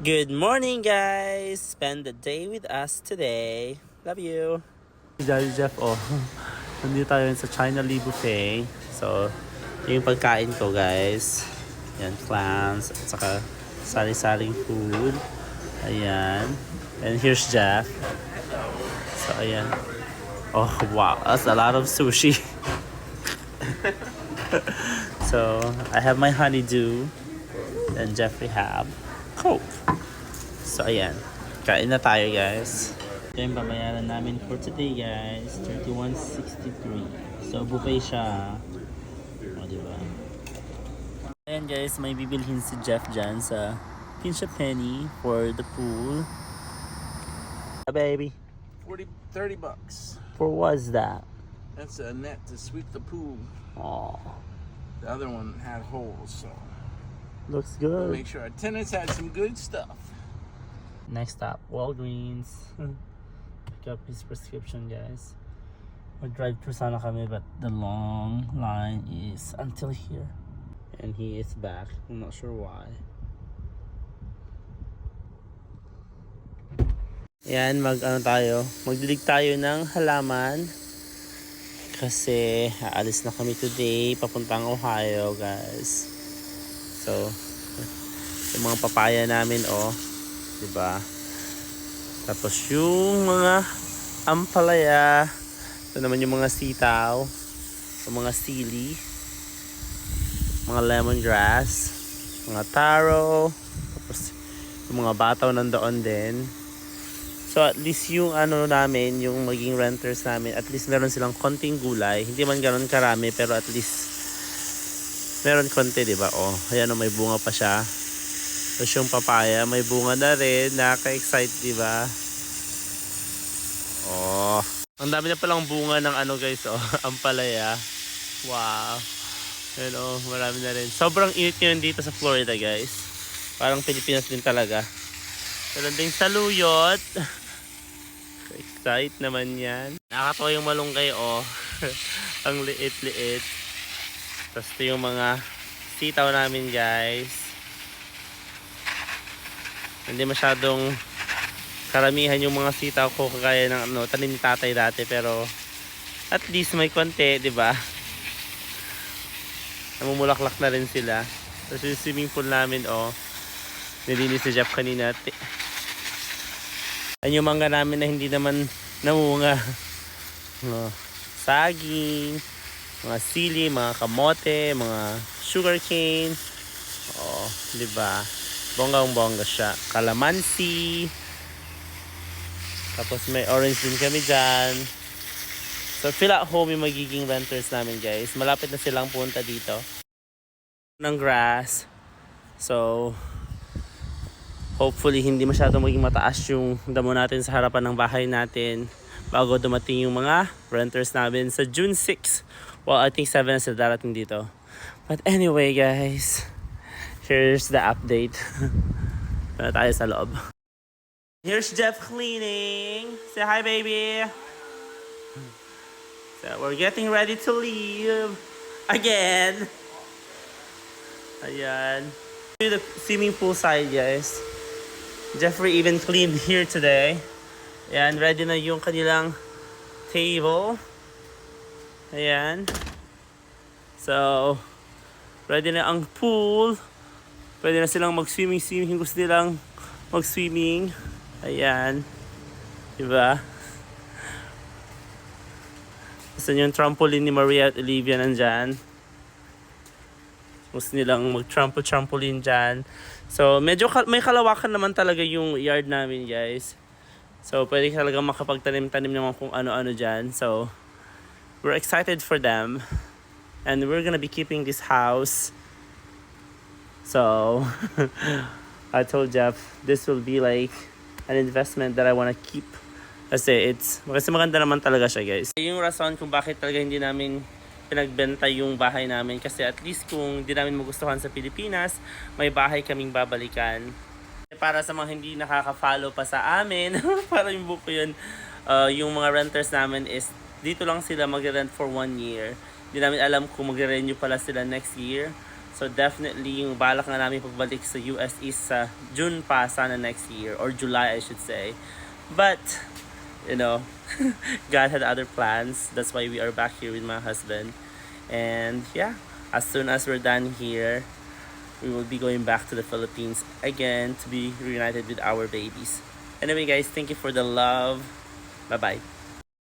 Good morning, guys! Spend the day with us today. Love you! Daddy Jeff, oh. Nandito tayo sa China Lee Buffet. So, yung pagkain ko, guys. Yan, clams. At saka, sari-saring food. Ayan. And here's Jeff. So, ayan. Oh, wow. That's a lot of sushi. so, I have my honeydew. And Jeffrey have Coke. So, ayan. Kain na tayo, guys. Ito yung babayaran namin for today, guys. 31.63. So, buffet siya. O, diba? Ayan, guys. May bibilhin si Jeff dyan sa Pinch a Penny for the pool. Ah, baby. 40, 30 bucks. For what's that? That's a net to sweep the pool. Oh, The other one had holes, so looks we'll good. make sure our tenants had some good stuff. Next stop, Walgreens. Pick up his prescription, guys. Mag-drive through sana kami, but the long line is until here. And he is back. I'm not sure why. Yan, mag ano tayo, magdilig tayo ng halaman. Kasi aalis na kami today, papuntang Ohio, guys. So, yung mga papaya namin, oh, 'di ba? Tapos yung mga ampalaya, ito naman yung mga sitaw, yung mga sili, mga lemongrass, mga taro, tapos yung mga bataw nandoon din. So at least yung ano namin, yung maging renters namin, at least meron silang konting gulay. Hindi man ganoon karami, pero at least meron konti, di ba? Oh, ayan oh, may bunga pa siya. Tapos yung papaya, may bunga na rin. Nakaka-excite, di ba? Oh. Ang dami na palang bunga ng ano guys, oh. Ampalaya. Wow. Ayan oh, marami na rin. Sobrang init ngayon dito sa Florida guys. Parang Pilipinas din talaga. Meron ding saluyot. Excite naman yan. Nakakatawa yung malunggay, oh. Ang liit-liit. Tapos ito yung mga sitaw namin guys. Hindi masyadong karamihan yung mga sitaw ko kagaya ng ano, tanim ni tatay dati pero at least may konti, 'di ba? Namumulaklak na rin sila. Tapos yung swimming pool namin, oh, nilinis si Jeff kanina. Ayun yung mangga namin na hindi naman namunga. Oh, saging, mga sili, mga kamote, mga sugarcane. Oh, 'di ba? Bonggang bongga siya. Calamansi. Tapos may orange din kami dyan. So feel at home yung magiging renters namin guys. Malapit na silang punta dito. Ng grass. So hopefully hindi masyadong maging mataas yung damo natin sa harapan ng bahay natin bago dumating yung mga renters namin sa June 6. Well, I think 7 na sila darating dito. But anyway guys, here's the update. Para tayo sa loob. Here's Jeff cleaning. Say hi, baby. So we're getting ready to leave again. Ayan. To the swimming pool side, guys. Jeffrey even cleaned here today. Ayan, ready na yung kanilang table. Ayan. So, ready na ang pool. Pwede na silang mag-swimming-swimming. Gusto nilang mag-swimming. Ayan. Diba? Gusto yung trampoline ni Maria at Olivia nandyan. Gusto nilang mag-trampo-trampoline dyan. So, medyo ka- may kalawakan naman talaga yung yard namin, guys. So, pwede talaga makapagtanim-tanim naman kung ano-ano dyan. So, we're excited for them. And we're gonna be keeping this house. So, I told Jeff, this will be like an investment that I wanna keep. Kasi it's, kasi maganda naman talaga siya guys. Yung rason kung bakit talaga hindi namin pinagbenta yung bahay namin kasi at least kung hindi namin magustuhan sa Pilipinas, may bahay kaming babalikan. Para sa mga hindi nakaka-follow pa sa amin, para yung buko yun, uh, yung mga renters namin is dito lang sila mag-rent for one year. Hindi namin alam kung mag-renew pala sila next year. So definitely yung balak na namin pagbalik sa US is sa June pa sana next year or July I should say. But you know, God had other plans. That's why we are back here with my husband. And yeah, as soon as we're done here, we will be going back to the Philippines again to be reunited with our babies. Anyway, guys, thank you for the love. Bye bye.